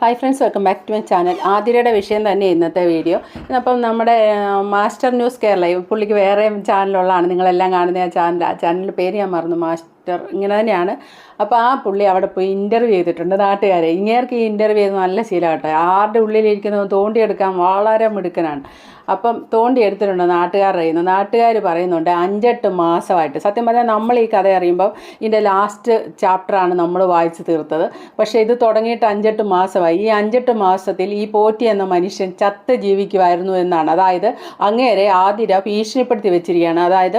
Hi friends welcome back to my channel ആതിരയുടെ വിഷയം തന്നെ ഇന്നത്തെ വീഡിയോ അപ്പം നമ്മുടെ മാസ്റ്റർ ന്യൂസ് കേരള പുള്ളിക്ക് വേറെ ചാനലുള്ളതാണ് നിങ്ങളെല്ലാം കാണുന്ന ആ ചാനൽ ആ ചാനലിന്റെ പേര് ഞാൻ മറന്നു. മാസ്റ്റർ ഇങ്ങനെ തന്നെയാണ്. അപ്പോൾ ആ പുള്ളി അവിടെ പോയി ഇന്റർവ്യൂ ചെയ്തിട്ടുണ്ട്. നാട്ടുകാരെ. ഇങ്ങേർക്ക് ഈ ഇന്റർവ്യൂ ചെയ്ത് നല്ല ശീലമാട്ടെ. ആരുടെ ഉള്ളിലിരിക്കുന്നത് തോണ്ടിയെടുക്കാൻ വളരെ മിടുക്കനാണ്. അപ്പം തോണ്ടി എടുത്തിട്ടുണ്ട് നാട്ടുകാരുടെ കയ്യിൽ നിന്ന്. നാട്ടുകാർ പറയുന്നുണ്ട് അഞ്ചെട്ട് മാസമായിട്ട്. സത്യം പറഞ്ഞാൽ നമ്മൾ ഈ കഥ അറിയുമ്പോൾ ഇതിന്റെ ലാസ്റ്റ് ചാപ്റ്ററാണ് നമ്മൾ വായിച്ചു തീർത്തത്. പക്ഷേ ഇത് തുടങ്ങിയിട്ട് അഞ്ചെട്ട് മാസമായി. ഈ അഞ്ചെട്ട് മാസത്തിൽ ഈ പോറ്റി എന്ന മനുഷ്യൻ ചത്ത് ജീവിക്കുമായിരുന്നു എന്നാണ്. അതായത് അങ്ങേരെ ആതിര ഭീഷണിപ്പെടുത്തി വെച്ചിരിക്കുകയാണ്. അതായത്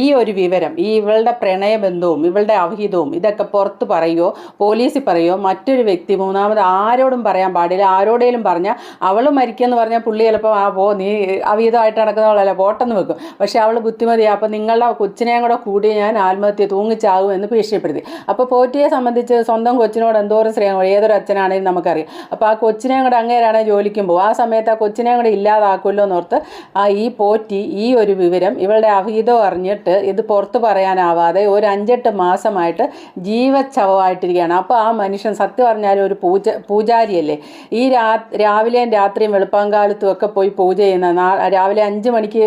ഈ ഒരു വിവരം ഈ ഇവളുടെ പ്രണയബന്ധവും ഇവളുടെ അവഹിതവും ഇതൊക്കെ പുറത്ത് പറയുകയോ പോലീസിൽ പറയുകയോ മറ്റൊരു വ്യക്തി മൂന്നാമത് ആരോടും പറയാൻ പാടില്ല. ആരോടേലും പറഞ്ഞാൽ അവൾ മരിക്കുക എന്ന് പറഞ്ഞാൽ പുള്ളി ചിലപ്പോൾ ആ പോ നീ അവീതമായിട്ട് നടക്കുന്നവളല്ല പോട്ടെന്ന് വെക്കും. പക്ഷേ അവൾ ബുദ്ധിമതിയാണ് അപ്പം നിങ്ങളുടെ കൊച്ചിനെയും കൂടെ കൂടി ഞാൻ ആത്മഹത്യ തൂങ്ങിച്ചാകും എന്ന് ഭീഷണിപ്പെടുത്തി. അപ്പോൾ പോറ്റിയെ സംബന്ധിച്ച് സ്വന്തം കൊച്ചിനോട് എന്തോരം സ്നേഹം ഏതൊരു അച്ഛനാണെങ്കിലും നമുക്കറിയാം. അപ്പോൾ ആ കൊച്ചിനെയും കൂടെ അങ്ങേരാണെങ്കിൽ ജോലിക്കും പോകും ആ സമയത്ത് ആ കൊച്ചിനെയും കൂടെ ഇല്ലാതാക്കുമല്ലോ എന്നോർത്ത് ആ ഈ പോറ്റി ഈ ഒരു വിവരം ഇവളുടെ അവിഹിതം അറിഞ്ഞിട്ട് ഇത് പുറത്ത് പറയാനാവാതെ ഒരു അഞ്ചെട്ട് മാസമായിട്ട് ജീവച്ഛവമായിട്ടിരിക്കുകയാണ് അപ്പോൾ ആ മനുഷ്യൻ സത്യം പറഞ്ഞാൽ ഒരു പൂജ പൂജാരിയല്ലേ? ഈ രാ രാവിലെയും രാത്രിയും വെളുപ്പാങ്കാലത്തും ഒക്കെ പോയി പൂജ ചെയ്യുന്ന രാവിലെ അഞ്ച് മണിക്ക്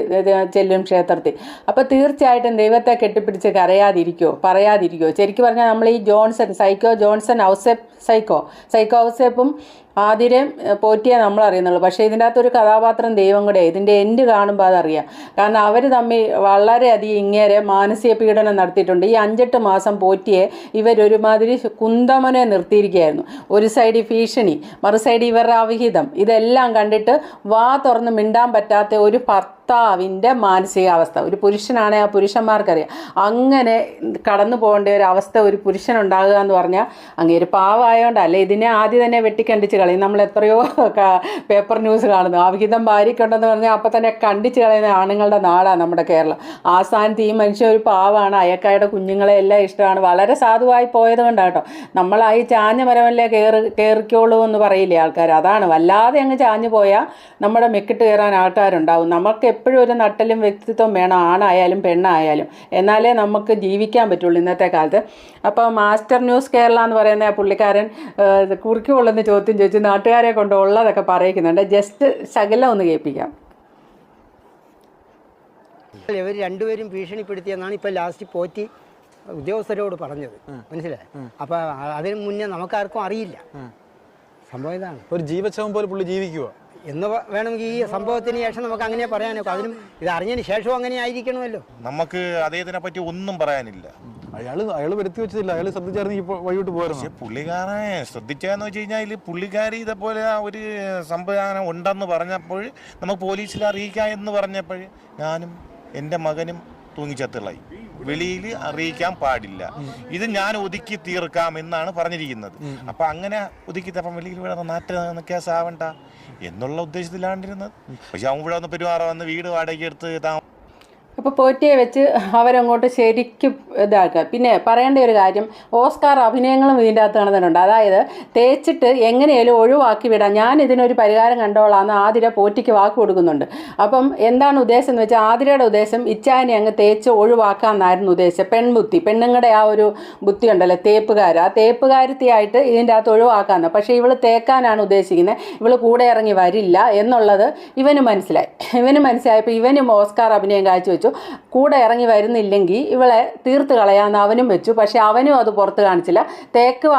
ചെല്ലും ക്ഷേത്രത്തിൽ. അപ്പോൾ തീർച്ചയായിട്ടും ദൈവത്തെ കെട്ടിപ്പിടിച്ച് കരയാതിരിക്കുമോ പറയാതിരിക്കുമോ ശരിക്കും പറഞ്ഞാൽ നമ്മൾ ഈ Johnson psycho Johnson Ouseppu psycho. Psycho ഔസേപ്പും ആതിരയും പോറ്റിയെ നമ്മൾ അറിയുന്നുള്ളൂ പക്ഷേ ഇതിന്റെ അകത്തൊരു കഥാപാത്രം ദൈവം കൂടെ ഇതിന്റെ എൻഡ് കാണുമ്പോൾ അതറിയാം. കാരണം അവർ തമ്മിൽ വളരെയധികം ഇങ്ങേരെ മാനസിക പീഡനം നടത്തിയിട്ടുണ്ട്. ഈ അഞ്ചെട്ട് മാസം പോറ്റിയെ ഇവരൊരുമാതിരി കുന്തമനെ നിർത്തിയിരിക്കുകയായിരുന്നു. ഒരു സൈഡ് ഭീഷണി മറു സൈഡ് ഇവരുടെ അവിഹിതം. ഇതെല്ലാം കണ്ടിട്ട് വാ തുറന്ന് മിണ്ടാൻ പറ്റാത്ത ഒരു ഭർത്താവിന്റെ മാനസികാവസ്ഥ. ഒരു പുരുഷനാണെ ആ പുരുഷന്മാർക്കറിയാം. അങ്ങനെ കടന്നു പോകേണ്ട ഒരു അവസ്ഥ ഒരു പുരുഷൻ ഉണ്ടാകുക എന്ന് പറഞ്ഞാൽ അങ്ങേര് പാവമായതുകൊണ്ടല്ല ഇതിനെ ആദ്യം തന്നെ വെട്ടിക്കണ്ടിച്ച് കളയും. നമ്മൾ എത്രയോ പേപ്പർ ന്യൂസ് കാണുന്നു. അവിഹിതം ഭാര്യയ്ക്കുണ്ടെന്ന് പറഞ്ഞാൽ അപ്പം തന്നെ കണ്ടിച്ച് കളയുന്ന ആണുങ്ങളുടെ നാടാണ് നമ്മുടെ കേരളം. ആ സ്ഥാനത്ത് ഈ മനുഷ്യൻ ഒരു പാവമാണ് അയക്കായുടെ കുഞ്ഞുങ്ങളെ എല്ലാം ഇഷ്ടമാണ്. വളരെ സാധുവായി പോയത് ആ ഈ ചാഞ്ഞ മരമല്ലേ കയറി കയറിക്കോളൂ എന്ന് പറയില്ലേ ആൾക്കാർ. അതാണ്. വല്ലാതെ അങ്ങ് ചാഞ്ഞു പോയാൽ നമ്മുടെ മെക്കിട്ട് കയറാൻ ആൾക്കാരുണ്ടാവും. നമുക്ക് എപ്പോഴും ഒരു നട്ടലും വ്യക്തിത്വം വേണം ആണായാലും പെണ്ണായാലും. എന്നാലേ നമുക്ക് ജീവിക്കാൻ പറ്റുള്ളൂ ഇന്നത്തെ കാലത്ത്. അപ്പോൾ മാസ്റ്റർ ന്യൂസ് കേരള എന്ന് പറയുന്ന ആ പുള്ളിക്കാരൻ കുറിക്കുള്ളെന്ന് ചോദ്യം ചോദിച്ച് നാട്ടുകാരെ കൊണ്ട് ഉള്ളതൊക്കെ പറയിക്കുന്നുണ്ട്. ജസ്റ്റ് ശകലം ഒന്ന് കേൾപ്പിക്കാം. ഇവർ രണ്ടുപേരും ഭീഷണിപ്പെടുത്തിയെന്നാണ് ഇപ്പൊ ലാസ്റ്റ് പോറ്റി ഉദ്യോഗസ്ഥരോട് പറഞ്ഞത്. മനസ്സിലായി? അപ്പം അതിന് മുന്നേ നമുക്കാർക്കും അറിയില്ല. സംഭവം ഇതാണ്. ഒരു ജീവശവം പോലെ പുള്ളി ജീവിക്കുക എന്ന് വേണമെങ്കിൽ ഈ സംഭവത്തിന് ശേഷം നമുക്ക് അങ്ങനെ പറയാനൊക്കെ അതിനും ഇത് അറിഞ്ഞതിന് ശേഷം അങ്ങനെ ആയിരിക്കണമല്ലോ. നമുക്ക് അദ്ദേഹത്തിനെ പറ്റി ഒന്നും പറയാനില്ല. അയാൾ അയാൾ വരുത്തി വെച്ചതില്ല അയാൾ ശ്രദ്ധിച്ചായിരുന്നു ഇപ്പോൾ വഴിയോട്ട് പോയിരുന്നു പക്ഷെ പുള്ളിക്കാരനെ ശ്രദ്ധിച്ചാന്ന് വെച്ച് കഴിഞ്ഞാൽ പുള്ളിക്കാരി ഇതേപോലെ ആ ഒരു സംവിധാനം ഉണ്ടെന്ന് പറഞ്ഞപ്പോൾ നമുക്ക് പോലീസിൽ അറിയിക്കാം എന്ന് പറഞ്ഞപ്പോൾ ഞാനും എന്റെ മകനും തൂങ്ങിച്ചത്തുള്ളായി വെളിയിൽ അറിയിക്കാൻ പാടില്ല. ഇത് ഞാൻ ഒതുക്കി തീർക്കാം എന്നാണ് പറഞ്ഞിരിക്കുന്നത്. അപ്പൊ അങ്ങനെ ഒതുക്കി അപ്പം വെളിയിൽ വിടാതെ നാട്ടിൽ സാവണ്ട എന്നുള്ള ഉദ്ദേശത്തിലാണ്ടിരുന്നത് പക്ഷെ അവൻ ഇവിടെ വന്ന് പെരുമാറ വന്ന് വീട് വാടകയ്ക്ക് എടുത്ത് താ അപ്പോൾ പോറ്റിയെ വെച്ച് അവരങ്ങോട്ട് ശരിക്കും ഇതാക്കുക. പിന്നെ പറയേണ്ട ഒരു കാര്യം ഓസ്കാർ അഭിനയങ്ങളും ഇതിന്റെ അകത്ത് നടന്നിട്ടുണ്ട്. അതായത് തേച്ചിട്ട് എങ്ങനെയാലും ഒഴിവാക്കി വിടാം. ഞാൻ ഇതിനൊരു പരിഹാരം കണ്ടോളാന്ന് ആതിര പോറ്റിക്ക് വാക്ക് കൊടുക്കുന്നുണ്ട്. അപ്പം എന്താണ് ഉദ്ദേശം എന്ന് വെച്ചാൽ ആതിരയുടെ ഉദ്ദേശം ഇച്ചാനെ അങ്ങ് തേച്ച് ഒഴിവാക്കാമെന്നായിരുന്നു ഉദ്ദേശം. പെൺബുദ്ധി പെണ്ണുങ്ങളുടെ ആ ഒരു ബുദ്ധി ഉണ്ടല്ലോ തേപ്പുകാർ ആ തേപ്പുകാരത്തിയായിട്ട് ഇതിന്റെ അകത്ത് ഒഴിവാക്കാമെന്ന് പക്ഷേ ഇവൾ തേക്കാനാണ് ഉദ്ദേശിക്കുന്നത് ഇവൾ കൂടെ ഇറങ്ങി വരില്ല എന്നുള്ളത് ഇവന് മനസ്സിലായി. ഇവന് മനസ്സിലായപ്പോൾ ഇവനും ഓസ്കാർ അഭിനയം കാഴ്ചവെച്ചു. കൂടെ ഇറങ്ങി വരുന്നില്ലെങ്കിൽ ഇവളെ തീർത്ത് കളയാമെന്ന് അവനും വെച്ചു. പക്ഷെ അവനും അത് പുറത്ത് കാണിച്ചില്ല. തേക്ക്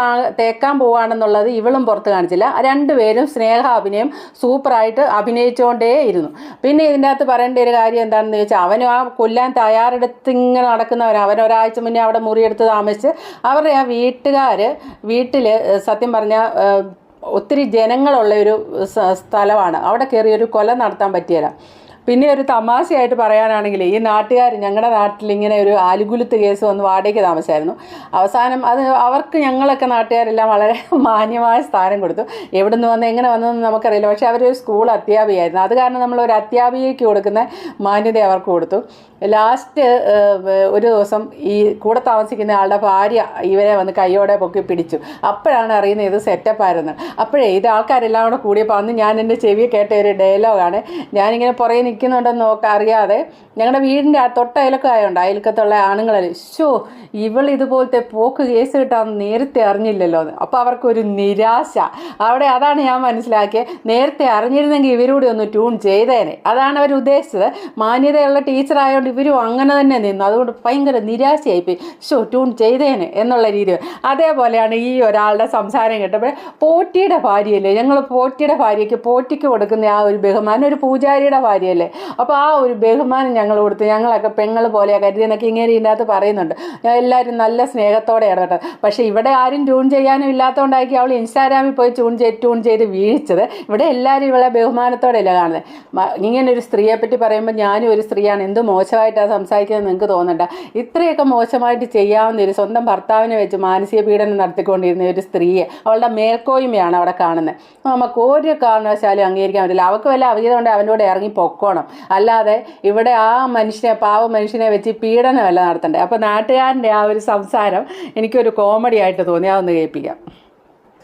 തേക്കാൻ പോവാണെന്നുള്ളത് ഇവളും പുറത്ത് കാണിച്ചില്ല. രണ്ടുപേരും സ്നേഹാഭിനയം സൂപ്പറായിട്ട് അഭിനയിച്ചുകൊണ്ടേ ഇരുന്നു. പിന്നെ ഇതിന്റെ അകത്ത് പറയേണ്ട ഒരു കാര്യം എന്താണെന്ന് ചോദിച്ചാൽ അവനും ആ കൊല്ലാൻ തയ്യാറെടുത്ത് ഇങ്ങനെ നടക്കുന്നവൻ അവൻ ഒരാഴ്ച മുന്നേ അവിടെ മുറിയെടുത്ത് താമസിച്ച് അവരുടെ ആ വീട്ടുകാർ വീട്ടിൽ സത്യം പറഞ്ഞാൽ ഒത്തിരി ജനങ്ങളുള്ള ഒരു സ്ഥലമാണ്. അവിടെ കയറി ഒരു കൊല നടത്താൻ പറ്റിയല്ല പിന്നെ ഒരു തമാശയായിട്ട് പറയാനാണെങ്കിൽ ഈ നാട്ടുകാർ ഞങ്ങളുടെ നാട്ടിൽ ഇങ്ങനെ ഒരു ആലുകുലുത്ത് കേസ് വന്ന് വാടകയ്ക്ക് താമസമായിരുന്നു അവസാനം അത് അവർക്ക് ഞങ്ങളൊക്കെ നാട്ടുകാരെല്ലാം വളരെ മാന്യമായ സ്ഥാനം കൊടുത്തു. എവിടെ നിന്ന് വന്ന് എങ്ങനെ വന്നതെന്ന് നമുക്കറിയില്ല. പക്ഷേ അവരൊരു സ്കൂൾ അധ്യാപികയായിരുന്നു. അത് കാരണം നമ്മൾ ഒരു അധ്യാപികയ്ക്ക് കൊടുക്കുന്ന മാന്യത അവർക്ക് കൊടുത്തു. ലാസ്റ്റ് ഒരു ദിവസം ഈ കൂടെ താമസിക്കുന്ന ആളുടെ ഭാര്യ ഇവരെ വന്ന് കൈയോടെ പൊക്കി പിടിച്ചു. അപ്പോഴാണ് അറിയുന്നത് ഇത് സെറ്റപ്പായിരുന്നു. അപ്പോഴേ ഇത് ആൾക്കാരെല്ലാം കൂടെ കൂടിയപ്പോൾ അന്ന് ഞാൻ എന്റെ ചെവി കേട്ട ഒരു ഡയലോഗാണ്. ഞാനിങ്ങനെ പുറകെ നിൽക്കുന്നുണ്ടെന്ന് നോക്ക അറിയാതെ ഞങ്ങളുടെ വീടിന്റെ ആ തൊട്ട അയലക്കായുണ്ട് അയൽക്കത്തുള്ള ആണുങ്ങളെ ഷോ ഇവൾ ഇതുപോലത്തെ പോക്ക് കേസ് കിട്ടാൻ നേരത്തെ അറിഞ്ഞില്ലല്ലോ എന്ന്. അപ്പോൾ അവർക്കൊരു നിരാശ. അവിടെ അതാണ് ഞാൻ മനസ്സിലാക്കിയത് നേരത്തെ അറിഞ്ഞിരുന്നെങ്കിൽ ഇവരൂടെ ഒന്ന് ട്യൂൺ ചെയ്തേനെ. അതാണ് അവർ ഉദ്ദേശിച്ചത്. മാന്യതയുള്ള ടീച്ചറായതുകൊണ്ട് ഇവരും അങ്ങനെ തന്നെ നിന്നു. അതുകൊണ്ട് ഭയങ്കര നിരാശയായിപ്പോയി. ഷോ ട്യൂൺ ചെയ്തേനെ എന്നുള്ള രീതി അതേപോലെയാണ് ഈ ഒരാളുടെ സംസാരം കേട്ടപ്പോൾ പോറ്റിയുടെ ഭാര്യയല്ലേ? ഞങ്ങൾ പോറ്റിയുടെ ഭാര്യയ്ക്ക് പോറ്റിക്ക് കൊടുക്കുന്ന ആ ഒരു ബഹുമാനം ഒരു പൂജാരിയുടെ ഭാര്യയല്ലേ? അപ്പോൾ ആ ഒരു ബഹുമാനം ഞങ്ങൾ കൊടുത്ത് ഞങ്ങളൊക്കെ പെങ്ങൾ പോലെയാ കരുതിയെന്നൊക്കെ ഇങ്ങനെ ഇതിന്റെ അകത്ത് പറയുന്നുണ്ട്. ഞാൻ എല്ലാവരും നല്ല സ്നേഹത്തോടെ ഇടപെട്ടത്. പക്ഷേ ഇവിടെ ആരും ട്യൂൺ ചെയ്യാനും ഇല്ലാത്തതുകൊണ്ടായിരിക്കും അവൾ ഇൻസ്റ്റാഗ്രാമിൽ പോയി ട്യൂൺ ചെയ്ത് ട്യൂൺ ചെയ്ത് വീഴിച്ചത്. ഇവിടെ എല്ലാവരും ഇവളെ ബഹുമാനത്തോടെയല്ല കാണുന്നത്. ഇങ്ങനെ ഒരു സ്ത്രീയെ പറ്റി പറയുമ്പോൾ ഞാനും ഒരു സ്ത്രീയാണ്. എന്ത് മോശമായിട്ടാണ് സംസാരിക്കുന്നത് നിങ്ങൾക്ക് തോന്നണ്ട. ഇത്രയൊക്കെ മോശമായിട്ട് ചെയ്യാവുന്ന ഒരു സ്വന്തം ഭർത്താവിനെ വെച്ച് മാനസിക പീഡനം നടത്തിക്കൊണ്ടിരുന്ന ഒരു സ്ത്രീയെ അവളുടെ മേൽക്കോയ്മയാണ് അവിടെ കാണുന്നത്. നമുക്ക് ഒരു കാരണവശാലും അംഗീകരിക്കാൻ പറ്റില്ല. അവൾക്ക് വല്ല അവഗീതം അവനോട് ഇറങ്ങി പൊക്കോ പൊക്കോണം അല്ലാതെ ഇവിടെ ആ മനുഷ്യനെ പാവ മനുഷ്യനെ വെച്ച് പീഡനമല്ല നടത്തണ്ടേ. അപ്പോൾ നാട്ടുകാരന്റെ ആ ഒരു സംസാരം എനിക്കൊരു കോമഡി ആയിട്ട് തോന്നി. അതൊന്ന് കേൾപ്പിക്കാം.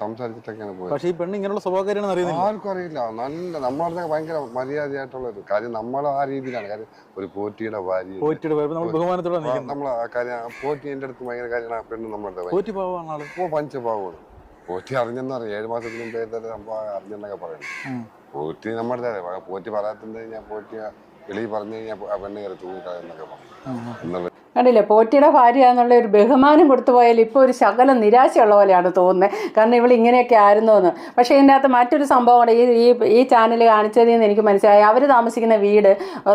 സംസാരിച്ചിട്ടൊക്കെയാണ് പോയത്. പക്ഷേ ഈ പെണ്ണ് ഇങ്ങനെയുള്ള ആർക്കും അറിയില്ല. നല്ല നമ്മളെ ഭയങ്കര മര്യാദയായിട്ടുള്ള ഒരു കാര്യം നമ്മൾ ആ രീതിയിലാണ്. കാര്യം ഒരു പോറ്റിയുടെ ഭാര്യ. പോറ്റിയുടെ നമ്മൾ ബഹുമാനത്തോടെ നമ്മൾ ആ കാര്യം പോറ്റി എന്റെ അടുത്ത് ഭയങ്കര കാര്യമാണ്. ആ പെണ്ണ് നമ്മുടെ അടുത്ത് പോറ്റി പാവമാണ് പഞ്ചപാവമാണ്. പോറ്റി അറിഞ്ഞെന്നറിയാം ഏഴ് മാസത്തിന് മുമ്പേ തന്നെ സംഭവം അറിഞ്ഞെന്നൊക്കെ പറയുന്നു ഉം. പോറ്റി നമ്മുടെ പോറ്റി പറയാത്തത് ഞാൻ പോറ്റി വെളിയിൽ പറഞ്ഞു കഴിഞ്ഞാൽ പെണ്ണ് കയറി തൂങ്ങിക്കളയെന്നൊക്കെ പറഞ്ഞു. എന്നുള്ള കണ്ടില്ലേ പോറ്റിയുടെ ഭാര്യ എന്നുള്ള ഒരു ബഹുമാനം കൊടുത്തു പോയാൽ ഇപ്പോൾ ഒരു ശകലം നിരാശയുള്ള പോലെയാണ് തോന്നുന്നത്. കാരണം ഇവൾ ഇങ്ങനെയൊക്കെ ആയിരുന്നു എന്ന് പക്ഷേ ഇതിന്റെ അകത്ത് മറ്റൊരു സംഭവമാണ് ഈ ഈ ഈ ചാനൽ കാണിച്ചതിൽ നിന്ന് എനിക്ക് മനസ്സിലായി. അവർ താമസിക്കുന്ന വീട്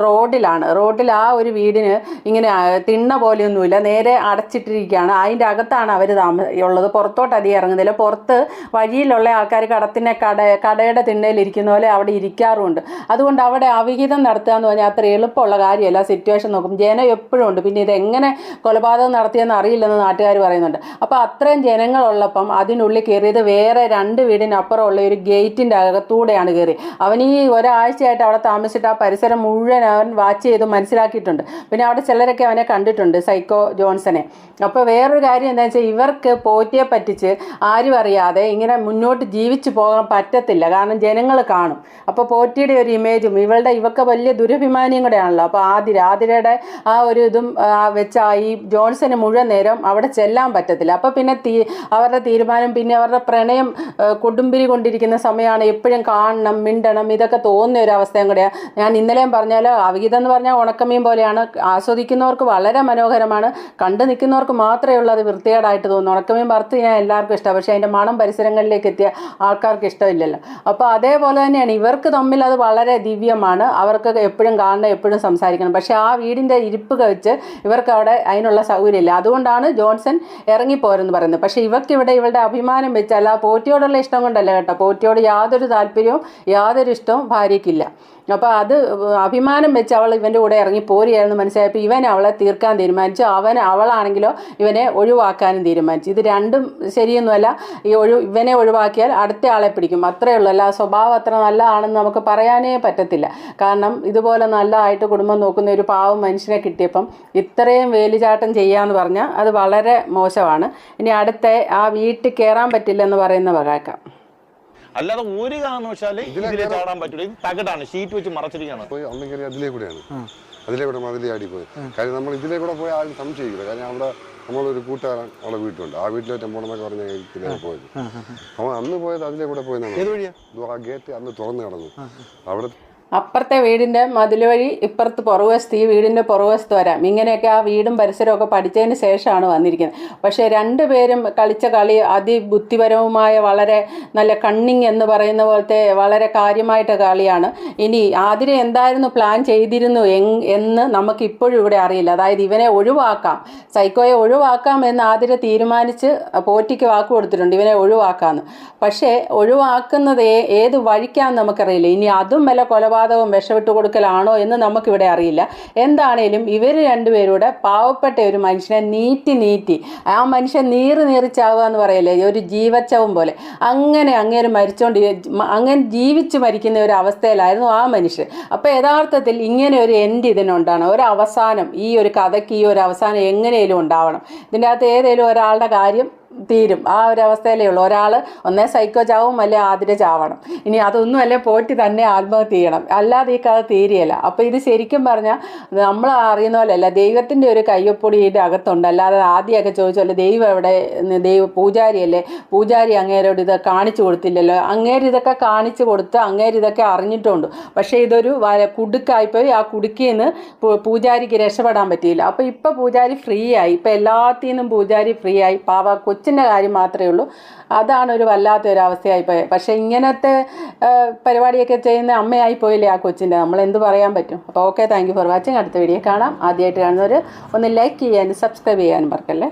റോഡിലാണ്. റോഡിൽ ആ ഒരു വീടിന് ഇങ്ങനെ തിണ്ണ പോലെയൊന്നുമില്ല. നേരെ അടച്ചിട്ടിരിക്കുകയാണ്. അതിന്റെ അകത്താണ് അവർ താമ ഉള്ളത്. പുറത്തോട്ട് അധികം ഇറങ്ങുന്നില്ല. പുറത്ത് വഴിയിലുള്ള ആൾക്കാർ കടത്തിന്റെ കട കടയുടെ തിണ്ണയിൽ ഇരിക്കുന്ന പോലെ അവിടെ ഇരിക്കാറുമുണ്ട്. അതുകൊണ്ട് അവിടെ അവിഹിതം നടത്തുക എന്ന് പറഞ്ഞാൽ അത്ര എളുപ്പമുള്ള കാര്യമല്ല. സിറ്റുവേഷൻ നോക്കും. ജനം എപ്പോഴും ഉണ്ട്. പിന്നെ ഇത് എങ്ങനെ കൊലപാതകം നടത്തിയെന്ന് അറിയില്ലെന്ന് നാട്ടുകാർ പറയുന്നുണ്ട്. അപ്പോൾ അത്രയും ജനങ്ങളുള്ളപ്പം അതിനുള്ളിൽ കയറിയത് വേറെ രണ്ട് വീടിനപ്പുറമുള്ള ഒരു ഗേറ്റിന്റെ അകത്തൂടെയാണ് കയറി. അവൻ ഈ ഒരാഴ്ചയായിട്ട് അവിടെ താമസിച്ചിട്ട് ആ പരിസരം മുഴുവൻ അവൻ വാച്ച് ചെയ്ത് മനസ്സിലാക്കിയിട്ടുണ്ട്. പിന്നെ അവിടെ ചിലരൊക്കെ അവനെ കണ്ടിട്ടുണ്ട് സൈക്കോ ജോൺസനെ. അപ്പോൾ വേറൊരു കാര്യം എന്താണെന്ന് വെച്ചാൽ ഇവർക്ക് പോറ്റിയെ പറ്റിച്ച് ആരും അറിയാതെ ഇങ്ങനെ മുന്നോട്ട് ജീവിച്ചു പോകാൻ പറ്റത്തില്ല. കാരണം ജനങ്ങൾ കാണും. അപ്പോൾ പോറ്റിയുടെ ഒരു ഇമേജും ഇവളുടെ ഇവക്ക് വലിയ ദുരഭിമാനിയും കൂടെയാണല്ലോ. അപ്പോൾ ആതിര ആതിരയുടെ ആ ഒരു ഇതും ആ, വെച്ച ഈ ജോൺസന് മുഴുവൻ നേരം അവിടെ ചെല്ലാൻ പറ്റത്തില്ല. അപ്പോൾ പിന്നെ തീ അവരുടെ തീരുമാനം പിന്നെ അവരുടെ പ്രണയം കൊടുമ്പിരി കൊണ്ടിരിക്കുന്ന സമയമാണ് എപ്പോഴും കാണണം മിണ്ടണം ഇതൊക്കെ തോന്നുന്ന ഒരു അവസ്ഥയും കൂടെയാണ് ഞാൻ ഇന്നലെയും പറഞ്ഞാൽ അവഗീതം എന്ന് പറഞ്ഞാൽ ഉണക്കമീൻ പോലെയാണ്. ആസ്വദിക്കുന്നവർക്ക് വളരെ മനോഹരമാണ്. കണ്ടു നിൽക്കുന്നവർക്ക് മാത്രമേ ഉള്ളൂ അത് വൃത്തികേടായിട്ട് തോന്നുന്നു. ഉണക്കമീൻ വറുത്ത് ഞാൻ എല്ലാവർക്കും ഇഷ്ടമാണ് പക്ഷേ അതിന്റെ മണം പരിസരങ്ങളിലേക്ക് എത്തിയ ആൾക്കാർക്ക് ഇഷ്ടമില്ലല്ലോ. അപ്പോൾ അതേപോലെ തന്നെയാണ് ഇവർക്ക് തമ്മിൽ അത് വളരെ ദിവ്യമാണ്. അവർക്ക് എപ്പോഴും കാണണം എപ്പോഴും സംസാരിക്കണം. പക്ഷേ ആ വീടിന്റെ ഇരിപ്പ് വെച്ച് ഇവർക്ക് അവിടെ അതിനുള്ള സൗകര്യമില്ല. അതുകൊണ്ടാണ് ജോൺസൺ ഇറങ്ങിപ്പോരെന്ന് പറയുന്നത്. പക്ഷേ ഇവർക്ക് ഇവിടെ ഇവളുടെ അഭിമാനം വെച്ചല്ല പോറ്റിയോടുള്ള ഇഷ്ടം കൊണ്ടല്ല കേട്ടോ. പോറ്റിയോട് യാതൊരു താല്പര്യവും യാതൊരു ഇഷ്ടവും ഭാര്യയ്ക്കില്ല. അപ്പോൾ അത് അഭിമാനം വെച്ച് അവൾ ഇവന്റെ കൂടെ ഇറങ്ങി പോരുകയായിരുന്നു മനസ്സിലായപ്പോൾ ഇവൻ അവളെ തീർക്കാൻ തീരുമാനിച്ചു. അവൻ അവളാണെങ്കിലോ ഇവനെ ഒഴിവാക്കാനും തീരുമാനിച്ചു. ഇത് രണ്ടും ശരിയൊന്നുമല്ല. ഈ ഒഴി ഇവനെ ഒഴിവാക്കിയാൽ അടുത്ത ആളെ പിടിക്കും. അത്രയേ ഉള്ളൂ. അല്ല സ്വഭാവം അത്ര നല്ലതാണെന്ന് നമുക്ക് പറയാനേ പറ്റത്തില്ല. കാരണം ഇതുപോലെ നല്ലതായിട്ട് കുടുംബം നോക്കുന്ന ഒരു പാവം മനുഷ്യനെ കിട്ടിയപ്പം ഇത്രയും വേലിചാട്ടം ചെയ്യാന്ന് പറഞ്ഞാൽ അത് വളരെ മോശമാണ്. ഇനി അടുത്ത ആ വീട്ടിൽ കയറാൻ പറ്റില്ലെന്ന് പറയുന്ന വകാക്കാം അല്ലാതെ ഒരു കാരണവശാൽ ഇതിലെ ഇതിലെ ചാടാൻ പറ്റില്ല ഇത് തകടാണ്. ഷീറ്റ് വെച്ച് മറച്ചിരിക്കുകയാണ്. പോയി കയറി അതിലേ കൂടെയാണ്. അതിലേ കൂടെ മതിലേ ആടി പോയി കാര്യം നമ്മൾ ഇതിലേ കൂടെ പോയി ആരും സംശയിക്കില്ല. കാര്യം അവിടെ നമ്മളൊരു കൂട്ടുകാരൻ അവിടെ വീട്ടിലുണ്ട്. ആ വീട്ടിലേറ്റം പോകണമെന്നൊക്കെ പറഞ്ഞ ഇതിലേ പോയത്. അവൻ അന്ന് പോയത് അതിലേ കൂടെ വഴിയാ? ആ ഗേറ്റ് അന്ന് തുറന്നു കിടന്നു. അവിടെ അപ്പുറത്തെ വീടിന്റെ മതിൽ വഴി ഇപ്പുറത്ത് പുറകുവശത്ത് ഈ വീടിന്റെ പുറകുവശത്ത് വരാം. ഇങ്ങനെയൊക്കെ ആ വീടും പരിസരമൊക്കെ പഠിച്ചതിന് ശേഷമാണ് വന്നിരിക്കുന്നത്. പക്ഷേ രണ്ടുപേരും കളിച്ച കളി അതിബുദ്ധിപരവുമായ വളരെ നല്ല കണ്ണിങ് എന്ന് പറയുന്ന പോലത്തെ വളരെ കാര്യമായിട്ട് കളിയാണ്. ഇനി ആതിര എന്തായിരുന്നു പ്ലാൻ ചെയ്തിരുന്നു എന്ന് നമുക്ക് ഇപ്പോഴും ഇവിടെ അറിയില്ല. അതായത് ഇവനെ ഒഴിവാക്കാം. സൈക്കോയെ ഒഴിവാക്കാം എന്ന് ആതിര തീരുമാനിച്ച് പോറ്റിക്ക് വാക്ക് കൊടുത്തിട്ടുണ്ട്. ഇവനെ ഒഴിവാക്കാമെന്ന് പക്ഷേ ഒഴിവാക്കുന്നത് ഏത് വഴിക്കാന്ന് നമുക്കറിയില്ല. ഇനി അതും വല്ല കൊലപാതകവും വിഷമിട്ട് കൊടുക്കലാണോ എന്ന് നമുക്കിവിടെ അറിയില്ല. എന്താണേലും ഇവർ രണ്ടുപേരുടെ പാവപ്പെട്ട ഒരു മനുഷ്യനെ നീറ്റി നീറ്റി ആ മനുഷ്യൻ നീറി നീറിച്ചാവുക എന്ന് പറയല്ലേ ഒരു ജീവച്ചവും പോലെ. അങ്ങനെ അങ്ങേര് മരിച്ചോണ്ട് അങ്ങനെ ജീവിച്ച് മരിക്കുന്ന ഒരു അവസ്ഥയിലായിരുന്നു ആ മനുഷ്യൻ. അപ്പോൾ യഥാർത്ഥത്തിൽ ഇങ്ങനെ ഒരു എൻഡ് ഇതിനുണ്ടാണ് ഒരു അവസാനം ഈ ഒരു കഥയ്ക്ക് ഈ ഒരു അവസാനം എങ്ങനെയും ഉണ്ടാവണം. ഇതിന്റെ അകത്ത് ഏതെങ്കിലും ഒരാളുടെ കാര്യം തീരും. ആ ഒരു അവസ്ഥയിലേ ഉള്ളൂ. ഒരാൾ ഒന്നേ സൈക്കോ ചാവും അല്ലെ ആതിരെ ചാവണം. ഇനി അതൊന്നും അല്ലേ പോറ്റി തന്നെ ആത്മഹത്യ ചെയ്യണം. അല്ലാതെ ഈ കഥ തീരെയല്ല. അപ്പോൾ ഇത് ശരിക്കും പറഞ്ഞാൽ നമ്മൾ അറിയുന്ന പോലെയല്ല ദൈവത്തിന്റെ ഒരു കയ്യൊപ്പൊടി ഇതിന്റെ അകത്തുണ്ട്. അല്ലാതെ ആദ്യമൊക്കെ ചോദിച്ചല്ലോ ദൈവം എവിടെ ദൈവ പൂജാരിയല്ലേ? പൂജാരി അങ്ങേരോട് ഇത് കാണിച്ചു കൊടുത്തില്ലല്ലോ. അങ്ങേര് ഇതൊക്കെ കാണിച്ചു കൊടുത്ത് അങ്ങേര് ഇതൊക്കെ അറിഞ്ഞിട്ടുണ്ട്. പക്ഷേ ഇതൊരു വര കുടുക്കായിപ്പോയി ആ കുടുക്കിൽ നിന്ന് പൂജാരിക്ക് രക്ഷപ്പെടാൻ പറ്റിയില്ല. അപ്പോൾ ഇപ്പോൾ പൂജാരി ഫ്രീ ആയി ഇപ്പോൾ എല്ലാത്തിൽ നിന്നും പൂജാരി ഫ്രീ ആയി പാവ കൊച്ചിന്റെ കാര്യം മാത്രമേ ഉള്ളൂ. അതാണ് ഒരു വല്ലാത്തൊരവസ്ഥയായി പോയത് പക്ഷേ ഇങ്ങനത്തെ പരിപാടിയൊക്കെ ചെയ്യുന്ന അമ്മയായി പോയില്ലേ ആ കൊച്ചിന്റെ? നമ്മൾ എന്ത് പറയാൻ പറ്റും? അപ്പോൾ ഓക്കെ താങ്ക് ഫോർ വാച്ചിങ്. അടുത്ത വീഡിയോ കാണാം. ആദ്യമായിട്ട് കാണുന്നവർ ഒന്ന് ലൈക്ക് ചെയ്യാനും സബ്സ്ക്രൈബ് ചെയ്യാനും മറക്കല്ലേ?